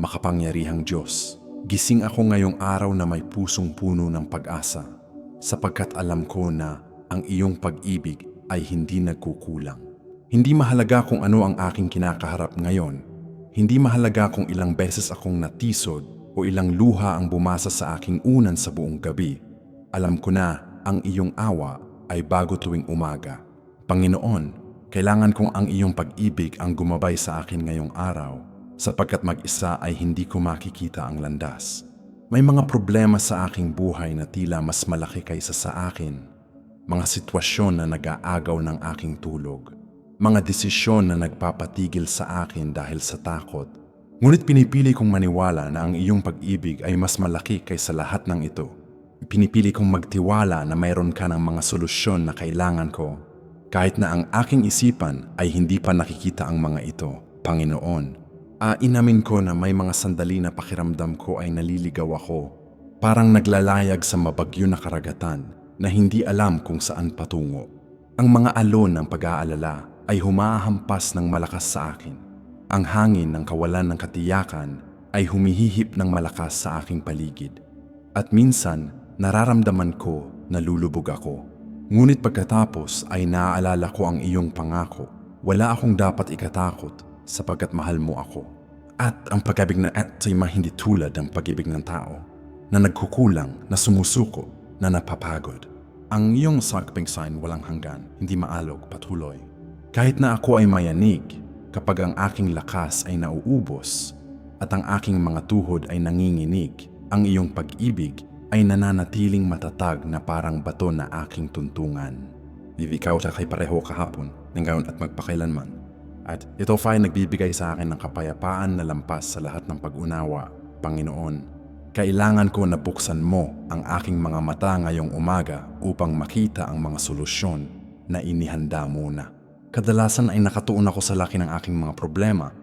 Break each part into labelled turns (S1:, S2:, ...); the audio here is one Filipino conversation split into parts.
S1: Makapangyarihang Diyos, gising ako ngayong araw na may pusong puno ng pag-asa, sapagkat alam ko na ang iyong pag-ibig ay hindi nagkukulang. Hindi mahalaga kung ano ang aking kinakaharap ngayon. Hindi mahalaga kung ilang beses akong natisod o ilang luha ang bumasa sa aking unan sa buong gabi. Alam ko na ang iyong awa ay bago tuwing umaga. Panginoon, kailangan kong ang iyong pag-ibig ang gumabay sa akin ngayong araw sapagkat mag-isa ay hindi ko makikita ang landas. May mga problema sa aking buhay na tila mas malaki kaysa sa akin. Mga sitwasyon na nag-aagaw ng aking tulog. Mga desisyon na nagpapatigil sa akin dahil sa takot. Ngunit pinipili kong maniwala na ang iyong pag-ibig ay mas malaki kaysa lahat ng ito. Pinipili kong magtiwala na mayroon ka ng mga solusyon na kailangan ko. Kahit na ang aking isipan ay hindi pa nakikita ang mga ito, Panginoon. Ah, inamin ko na may mga sandali na pakiramdam ko ay naliligaw ako. Parang naglalayag sa mabagyo na karagatan na hindi alam kung saan patungo. Ang mga alon ng pag-aalala ay humahampas ng malakas sa akin. Ang hangin ng kawalan ng katiyakan ay humihihip ng malakas sa aking paligid. At minsan, nararamdaman ko na lulubog ako. Ngunit pagkatapos ay naaalala ko ang iyong pangako. Wala akong dapat ikatakot sapagkat mahal mo ako. At ang pag-ibig na ay hindi tulad ng pag-ibig ng tao na nagkukulang, na sumusuko, na napapagod. Ang iyong sakping sign walang hanggan, hindi maalog, patuloy. Kahit na ako ay mayanig, kapag ang aking lakas ay nauubos at ang aking mga tuhod ay nanginginig, ang iyong pag-ibig ay nananatiling matatag na parang bato na aking tuntungan. Hindi ikaw sa kay pareho kahapon, ng gayon at magpakailanman. At ito pa ay nagbibigay sa akin ng kapayapaan na lampas sa lahat ng pag-unawa, Panginoon. Kailangan ko na buksan mo ang aking mga mata ngayong umaga upang makita ang mga solusyon na inihanda mo na. Kadalasan ay nakatuon ako sa laki ng aking mga problema,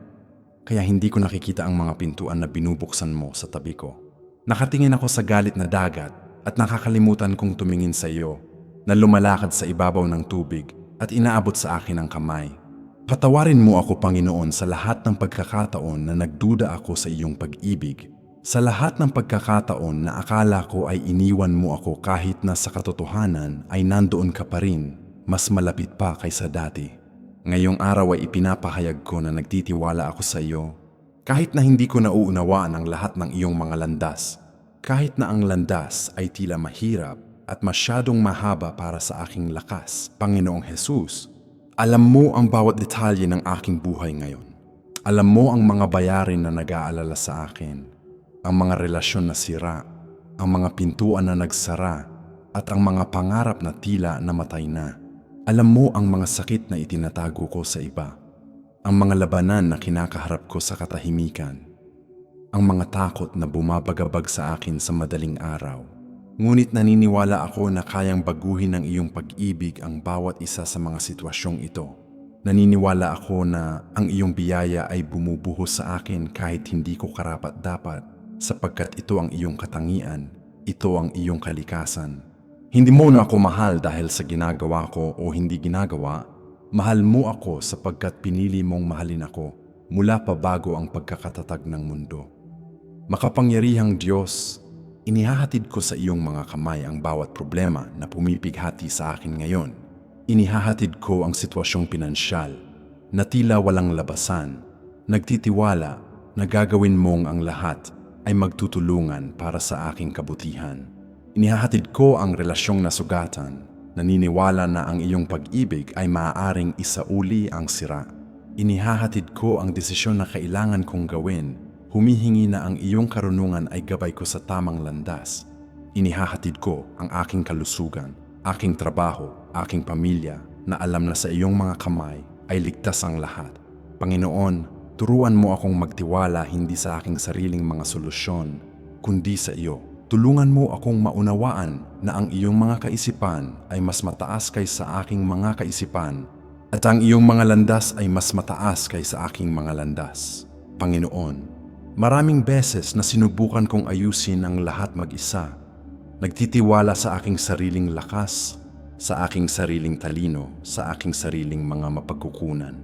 S1: kaya hindi ko nakikita ang mga pintuan na binubuksan mo sa tabi ko. Nakatingin ako sa galit na dagat at nakakalimutan kong tumingin sa iyo na lumalakad sa ibabaw ng tubig at inaabot sa akin ang kamay. Patawarin mo ako, Panginoon, sa lahat ng pagkakataon na nagduda ako sa iyong pag-ibig. Sa lahat ng pagkakataon na akala ko ay iniwan mo ako kahit na sa katotohanan ay nandoon ka pa rin, mas malapit pa kaysa dati. Ngayong araw ay ipinapahayag ko na nagtitiwala ako sa iyo. Kahit na hindi ko nauunawaan ang lahat ng iyong mga landas, kahit na ang landas ay tila mahirap at masyadong mahaba para sa aking lakas, Panginoong Jesus, alam mo ang bawat detalye ng aking buhay ngayon. Alam mo ang mga bayarin na nag-aalala sa akin, ang mga relasyon na sira, ang mga pintuan na nagsara, at ang mga pangarap na tila namatay na. Alam mo ang mga sakit na itinatago ko sa iba, ang mga labanan na kinakaharap ko sa katahimikan, ang mga takot na bumabagabag sa akin sa madaling araw. Ngunit naniniwala ako na kayang baguhin ng iyong pag-ibig ang bawat isa sa mga sitwasyong ito. Naniniwala ako na ang iyong biyaya ay bumubuhos sa akin kahit hindi ko karapat-dapat sapagkat ito ang iyong katangian, ito ang iyong kalikasan. Hindi mo na ako mahal dahil sa ginagawa ko o hindi ginagawa. Mahal mo ako sapagkat pinili mong mahalin ako mula pa bago ang pagkakatatag ng mundo. Makapangyarihang Diyos, inihahatid ko sa iyong mga kamay ang bawat problema na pumipighati sa akin ngayon. Inihahatid ko ang sitwasyong pinansyal na tila walang labasan, nagtitiwala na gagawin mong ang lahat ay magtutulungan para sa aking kabutihan. Inihahatid ko ang relasyong nasugatan, naniniwala na ang iyong pag-ibig ay maaaring isauli ang sira. Inihahatid ko ang desisyon na kailangan kong gawin, humihingi na ang iyong karunungan ay gabay ko sa tamang landas. Inihahatid ko ang aking kalusugan, aking trabaho, aking pamilya na alam na sa iyong mga kamay ay ligtas ang lahat. Panginoon, Turuan mo akong magtiwala hindi sa aking sariling mga solusyon, kundi sa iyo. Tulungan mo akong maunawaan na ang iyong mga kaisipan ay mas mataas kaysa aking mga kaisipan at ang iyong mga landas ay mas mataas kaysa aking mga landas. Panginoon, maraming beses na sinubukan kong ayusin ang lahat mag-isa. Nagtitiwala sa aking sariling lakas, sa aking sariling talino, sa aking sariling mga mapagkukunan.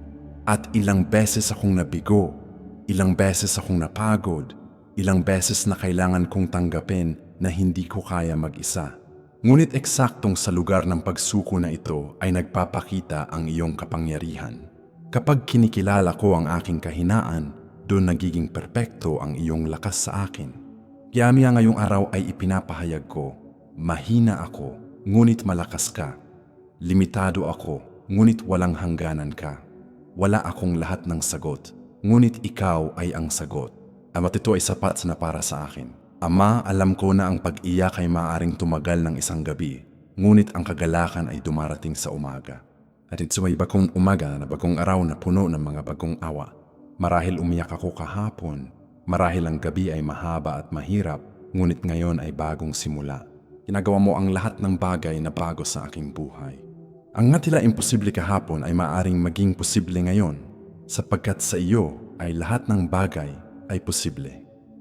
S1: At ilang beses akong nabigo, Ilang beses akong napagod, ilang beses na kailangan kong tanggapin na hindi ko kaya mag-isa. Ngunit eksaktong sa lugar ng pagsuko na ito ay nagpapakita ang iyong kapangyarihan. Kapag kinikilala ko ang aking kahinaan, doon nagiging perpekto ang iyong lakas sa akin. Kaya ngayong araw ay ipinapahayag ko, mahina ako, ngunit malakas ka. Limitado ako, ngunit walang hangganan ka. Wala akong lahat ng sagot, ngunit ikaw ay ang sagot. Ama't ito ay sapat na para sa akin. Ama, alam ko na ang pag-iyak ay maaaring tumagal ng isang gabi, ngunit ang kagalakan ay dumarating sa umaga. At ito ay bagong umaga na bagong araw na puno ng mga bagong awa. Marahil umiyak ako kahapon, marahil ang gabi ay mahaba at mahirap, ngunit ngayon ay bagong simula. Ginagawa mo ang lahat ng bagay na bago sa aking buhay. Ang nga tila imposible kahapon ay maaring maging posible ngayon, sapagkat sa iyo ay lahat ng bagay ay posible.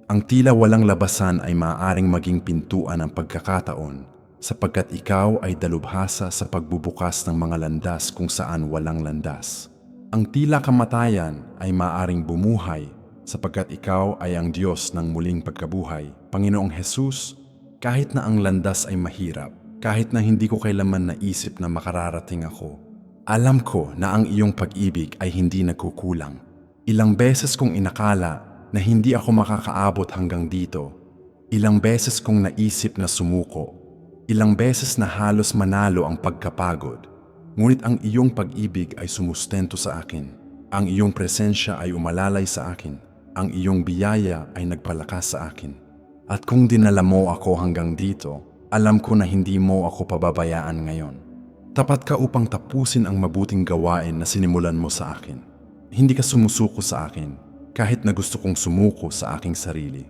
S1: Ang tila walang labasan ay maaaring maging pintuan ng pagkakataon sapagkat ikaw ay dalubhasa sa pagbubukas ng mga landas kung saan walang landas. Ang tila kamatayan ay maaaring bumuhay sapagkat ikaw ay ang Diyos ng muling pagkabuhay. Panginoong Hesus, kahit na ang landas ay mahirap, kahit na hindi ko kailaman naisip na makararating ako, alam ko na ang iyong pag-ibig ay hindi nagkukulang. Ilang beses kong inakala na hindi ako makakaabot hanggang dito. Ilang beses kong naisip na sumuko. Ilang beses na halos manalo ang pagkapagod. Ngunit ang iyong pag-ibig ay sumustento sa akin. Ang iyong presensya ay umalalay sa akin. Ang iyong biyaya ay nagpalakas sa akin. At kung dinala mo ako hanggang dito, alam ko na hindi mo ako pababayaan ngayon. Tapat ka upang tapusin ang mabuting gawain na sinimulan mo sa akin. Hindi ka sumusuko sa akin kahit na gusto kong sumuko sa aking sarili.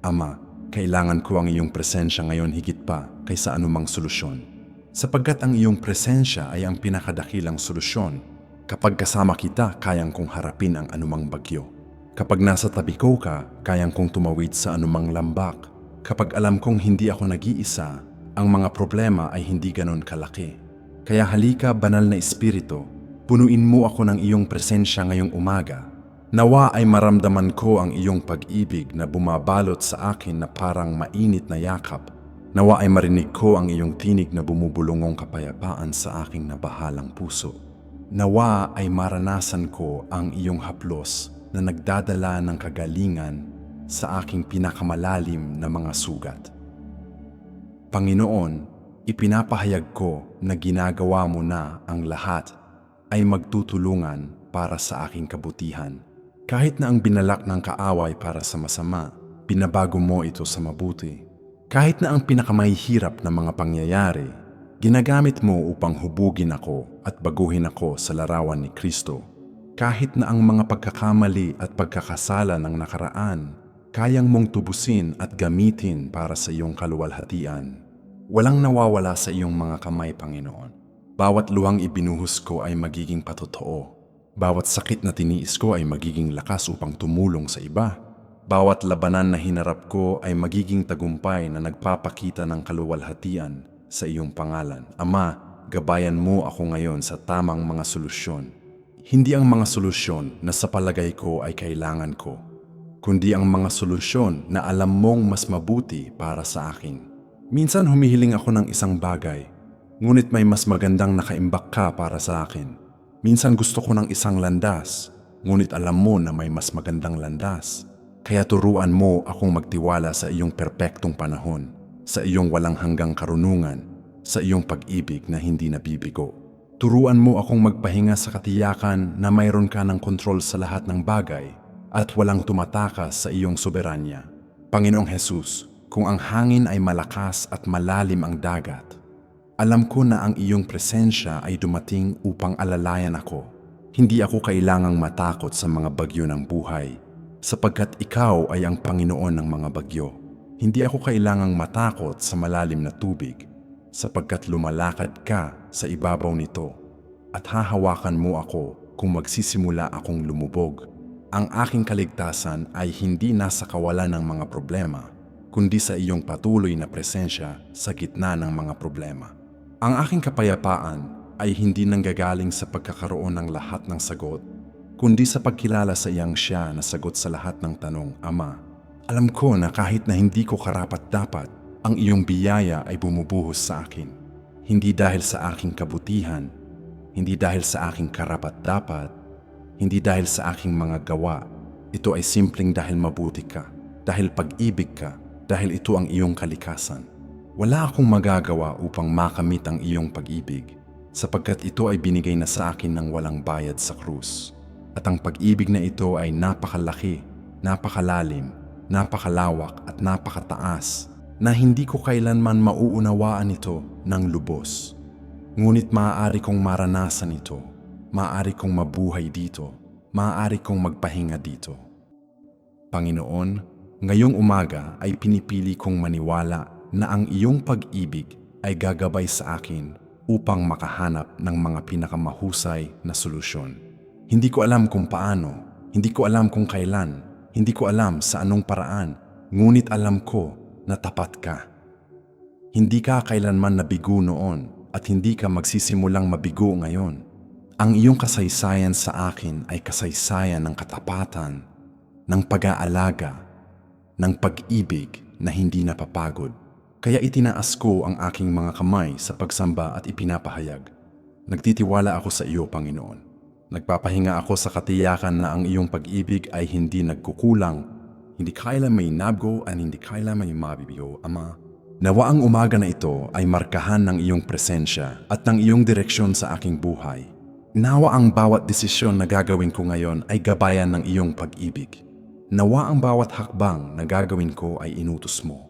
S1: Ama, kailangan ko ang iyong presensya ngayon higit pa kaysa anumang solusyon. Sapagkat ang iyong presensya ay ang pinakadakilang solusyon. Kapag kasama kita, kayang kong harapin ang anumang bagyo. Kapag nasa tabi ko ka, kayang kong tumawid sa anumang lambak. Kapag alam kong hindi ako nag-iisa, ang mga problema ay hindi ganon kalaki. Kaya halika banal na espiritu, punuin mo ako ng iyong presensya ngayong umaga. Nawa ay maramdaman ko ang iyong pag-ibig na bumabalot sa akin na parang mainit na yakap. Nawa ay marinig ko ang iyong tinig na bumubulongong kapayapaan sa aking nabahalang puso. Nawa ay maranasan ko ang iyong haplos na nagdadala ng kagalingan sa aking pinakamalalim na mga sugat. Panginoon, ipinapahayag ko na ginagawa mo na ang lahat ay magtutulungan para sa aking kabutihan. Kahit na ang binalak ng kaaway para sa masama, binabago mo ito sa mabuti. Kahit na ang pinakamahihirap na mga pangyayari, ginagamit mo upang hubugin ako at baguhin ako sa larawan ni Kristo. Kahit na ang mga pagkakamali at pagkakasala ng nakaraan kayang mong tubusin at gamitin para sa iyong kaluwalhatian. Walang nawawala sa iyong mga kamay, Panginoon. Bawat luwang ibinuhos ko ay magiging patotoo. Bawat sakit na tiniis ko ay magiging lakas upang tumulong sa iba. Bawat labanan na hinarap ko ay magiging tagumpay na nagpapakita ng kaluwalhatian sa iyong pangalan. Ama, gabayan mo ako ngayon sa tamang mga solusyon. Hindi ang mga solusyon na sa palagay ko ay kailangan ko, kundi ang mga solusyon na alam mong mas mabuti para sa akin. Minsan humihiling ako ng isang bagay, ngunit may mas magandang nakaimbak ka para sa akin. Minsan gusto ko ng isang landas, ngunit alam mo na may mas magandang landas. Kaya turuan mo akong magtiwala sa iyong perpektong panahon, sa iyong walang hanggang karunungan, sa iyong pag-ibig na hindi nabibigo. Turuan mo akong magpahinga sa katiyakan na mayroon ka ng kontrol sa lahat ng bagay at walang tumatakas sa iyong soberanya. Panginoong Hesus, kung ang hangin ay malakas at malalim ang dagat, alam ko na ang iyong presensya ay dumating upang alalayan ako. Hindi ako kailangang matakot sa mga bagyo ng buhay, sapagkat ikaw ay ang Panginoon ng mga bagyo. Hindi ako kailangang matakot sa malalim na tubig, sapagkat lumalakad ka sa ibabaw nito at hahawakan mo ako kung magsisimula akong lumubog. Ang aking kaligtasan ay hindi nasa kawalan ng mga problema, kundi sa iyong patuloy na presensya sa gitna ng mga problema. Ang aking kapayapaan ay hindi nanggagaling sa pagkakaroon ng lahat ng sagot, kundi sa pagkilala sa iyang siya na sagot sa lahat ng tanong, Ama. Alam ko na kahit na hindi ko karapat-dapat, ang iyong biyaya ay bumubuhos sa akin. Hindi dahil sa aking kabutihan, hindi dahil sa aking karapat-dapat, hindi dahil sa aking mga gawa. Ito ay simpleng dahil mabuti ka, dahil pag-ibig ka, dahil ito ang iyong kalikasan. Wala akong magagawa upang makamit ang iyong pag-ibig, sapagkat ito ay binigay na sa akin ng walang bayad sa krus. At ang pag-ibig na ito ay napakalaki, napakalalim, napakalawak at napakataas na hindi ko kailanman mauunawaan ito ng lubos. Ngunit maaari kong maranasan ito, maaari kong mabuhay dito, maaari kong magpahinga dito. Panginoon, ngayong umaga ay pinipili kong maniwala na ang iyong pag-ibig ay gagabay sa akin upang makahanap ng mga pinakamahusay na solusyon. Hindi ko alam kung paano, hindi ko alam kung kailan, hindi ko alam sa anong paraan, ngunit alam ko na tapat ka. Hindi ka kailanman nabigo noon at hindi ka magsisimulang mabigo ngayon. Ang iyong kasaysayan sa akin ay kasaysayan ng katapatan, ng pag-aalaga, ng pag-ibig na hindi napapagod. Kaya itinaas ko ang aking mga kamay sa pagsamba at ipinapahayag. Nagtitiwala ako sa iyo, Panginoon. Nagpapahinga ako sa katiyakan na ang iyong pag-ibig ay hindi nagkukulang, hindi kailan may nabgo at hindi kailan may mabibigo, Ama. Nawa ang umaga na ito ay markahan ng iyong presensya at ng iyong direksyon sa aking buhay. Nawa ang bawat desisyon na gagawin ko ngayon ay gabayan ng iyong pag-ibig. Nawa ang bawat hakbang na gagawin ko ay inutos mo.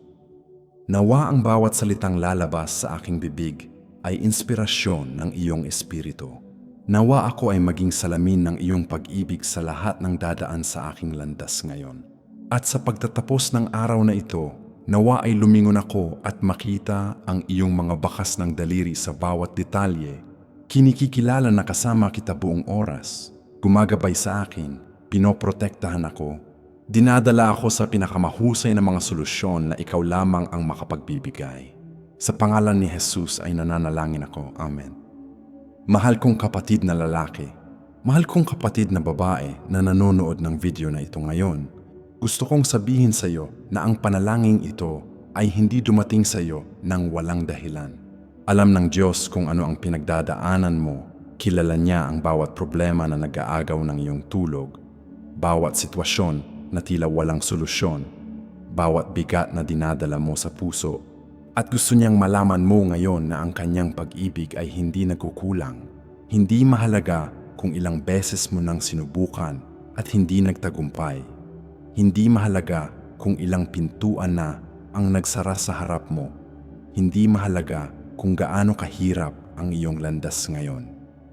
S1: Nawa ang bawat salitang lalabas sa aking bibig ay inspirasyon ng iyong espiritu. Nawa ako ay maging salamin ng iyong pag-ibig sa lahat ng dadaan sa aking landas ngayon. At sa pagtatapos ng araw na ito, nawa ay lumingon ako at makita ang iyong mga bakas ng daliri sa bawat detalye. Kinikikilala na kasama kita buong oras. Gumagabay sa akin, pinoprotektahan ako Dinadala ako sa pinakamahusay na mga solusyon na ikaw lamang ang makapagbibigay. Sa pangalan ni Jesus ay nananalangin ako. Amen. Mahal kong kapatid na lalaki, mahal kong kapatid na babae na nanonood ng video na ito ngayon, gusto kong sabihin sa iyo na ang panalangin ito ay hindi dumating sa iyo ng walang dahilan. Alam ng Diyos kung ano ang pinagdadaanan mo, kilala niya ang bawat problema na nag-aagaw ng iyong tulog, bawat sitwasyon na tila walang solusyon, bawat bigat na dinadala mo sa puso, at gusto niyang malaman mo ngayon na ang kanyang pag-ibig ay hindi nagkukulang. Hindi mahalaga kung ilang beses mo nang sinubukan at hindi nagtagumpay. Hindi mahalaga kung ilang pintuan na ang nagsara sa harap mo. Hindi mahalaga kung gaano kahirap ang iyong landas ngayon.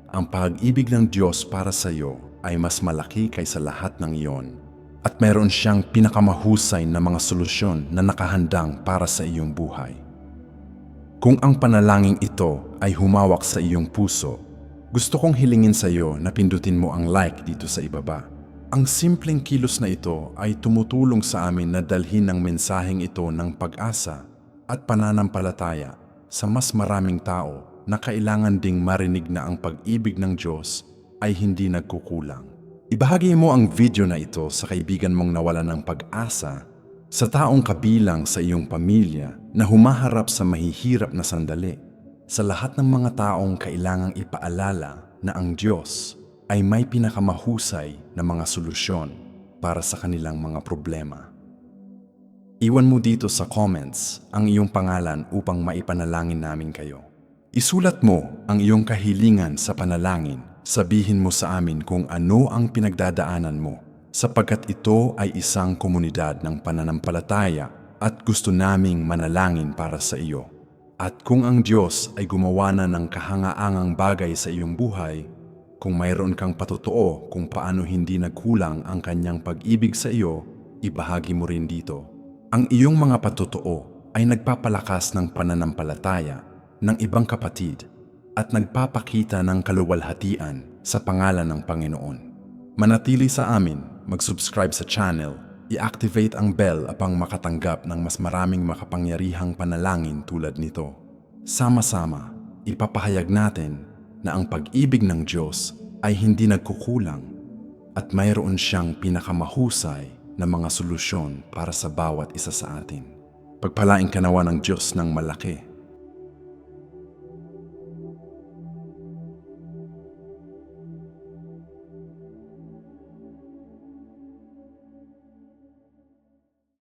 S1: Ang pag-ibig ng Diyos para sa iyo ay mas malaki kaysa lahat ng iyon at meron siyang pinakamahusay na mga solusyon na nakahandang para sa iyong buhay. Kung ang panalangin ito ay humawak sa iyong puso, gusto kong hilingin sa iyo na pindutin mo ang like dito sa ibaba. Ang simpleng kilos na ito ay tumutulong sa amin na dalhin ang mensaheng ito ng pag-asa at pananampalataya sa mas maraming tao na kailangan ding marinig na ang pag-ibig ng Diyos ay hindi nagkukulang. Ibahagi mo ang video na ito sa kaibigan mong nawalan ng pag-asa, sa taong kabilang sa iyong pamilya na humaharap sa mahihirap na sandali, sa lahat ng mga taong kailangang ipaalala na ang Diyos ay may pinakamahusay na mga solusyon para sa kanilang mga problema. Iwan mo dito sa comments ang iyong pangalan upang maipanalangin namin kayo. Isulat mo ang iyong kahilingan sa panalangin Sabihin mo sa amin kung ano ang pinagdadaanan mo sapagkat ito ay isang komunidad ng pananampalataya at gusto naming manalangin para sa iyo. At kung ang Diyos ay gumawa na ng kahangaangang bagay sa iyong buhay, kung mayroon kang patotoo kung paano hindi nagkulang ang kanyang pag-ibig sa iyo, ibahagi mo rin dito. Ang iyong mga patotoo ay nagpapalakas ng pananampalataya ng ibang kapatid at nagpapakita ng kaluwalhatian sa pangalan ng Panginoon. Manatili sa amin, mag-subscribe sa channel, i-activate ang bell upang makatanggap ng mas maraming makapangyarihang panalangin tulad nito. Sama-sama, ipapahayag natin na ang pag-ibig ng Diyos ay hindi nagkukulang at mayroon siyang pinakamahusay na mga solusyon para sa bawat isa sa atin. Pagpalaing kanawa ng Diyos ng malaki